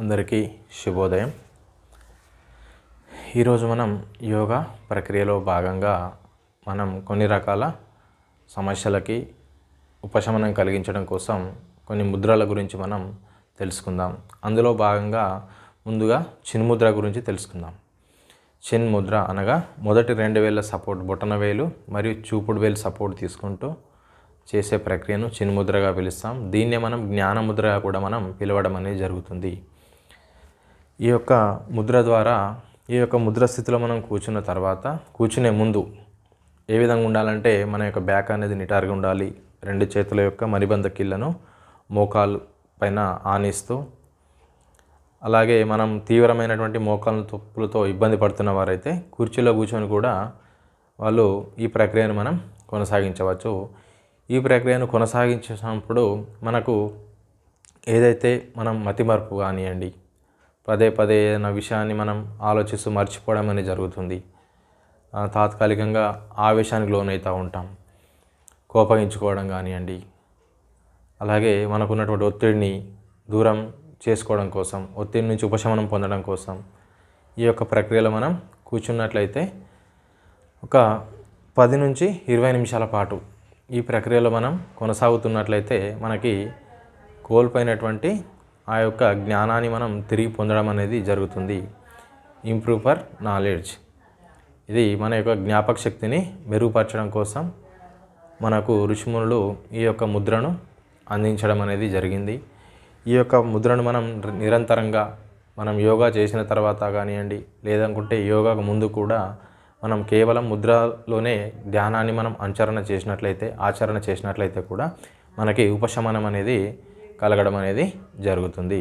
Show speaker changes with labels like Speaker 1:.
Speaker 1: అందరికీ శుభోదయం. ఈరోజు మనం యోగా ప్రక్రియలో భాగంగా మనం కొన్ని రకాల సమస్యలకి ఉపశమనం కలిగించడం కోసం కొన్ని ముద్రల గురించి మనం తెలుసుకుందాం. అందులో భాగంగా ముందుగా చిన్ముద్ర గురించి తెలుసుకుందాం. చిన్ ముద్ర అనగా మొదటి రెండు వేల సపోర్ట్ బొటన వేలు మరియు చూపుడు వేలు సపోర్ట్ తీసుకుంటూ చేసే ప్రక్రియను చిన్ముద్రగా పిలుస్తాం. దీన్నే మనం జ్ఞానముద్రగా కూడా మనం పిలవడం అనేది జరుగుతుంది. ఈ యొక్క ముద్ర ద్వారా ఈ యొక్క ముద్ర స్థితిలో మనం కూర్చున్న తర్వాత కూర్చునే ముందు ఏ విధంగా ఉండాలంటే మన యొక్క బ్యాక్ అనేది నిటారుగా ఉండాలి. రెండు చేతుల యొక్క మరిబంద కీళ్ళను మోకాలు పైన ఆనిస్తూ అలాగే మనం తీవ్రమైనటువంటి మోకాళ్ళ తొప్పులతో ఇబ్బంది పడుతున్న వారైతే కుర్చీలో కూర్చొని కూడా వాళ్ళు ఈ ప్రక్రియను మనం కొనసాగించవచ్చు. ఈ ప్రక్రియను కొనసాగించినప్పుడు మనకు ఏదైతే మనం మతిమరుపు కానివ్వండి పదే పదే ఏదైనా విషయాన్ని మనం ఆలోచిస్తూ మర్చిపోవడం అనేది జరుగుతుంది. తాత్కాలికంగా ఆవేశానికి లోనవుతూ ఉంటాం. కోపగించుకోవడం కానివ్వండి. అలాగే మనకున్నటువంటి ఒత్తిడిని దూరం చేసుకోవడం కోసం ఒత్తిడి నుంచి ఉపశమనం పొందడం కోసం ఈ యొక్క ప్రక్రియలో మనం కూర్చున్నట్లయితే ఒక పది నుంచి ఇరవై నిమిషాల పాటు ఈ ప్రక్రియలో మనం కొనసాగుతున్నట్లయితే మనకి కోల్పోయినటువంటి ఆ యొక్క జ్ఞానాన్ని మనం తిరిగి పొందడం అనేది జరుగుతుంది. ఇంప్రూవ్ ఫర్ నాలెడ్జ్ ఇది మన యొక్క జ్ఞాపక శక్తిని మెరుగుపరచడం కోసం మనకు ఋషిమునులు ఈ యొక్క ముద్రను అందించడం అనేది జరిగింది. ఈ యొక్క ముద్రను మనం నిరంతరంగా మనం యోగా చేసిన తర్వాత కానివ్వండి లేదనుకుంటే యోగాకు ముందు కూడా మనం కేవలం ముద్రలోనే ధ్యానాన్ని మనం ఆచరణ చేసినట్లయితే ఆచరణ చేసినట్లయితే కూడా మనకి ఉపశమనం అనేది కలగడం అనేది జరుగుతుంది.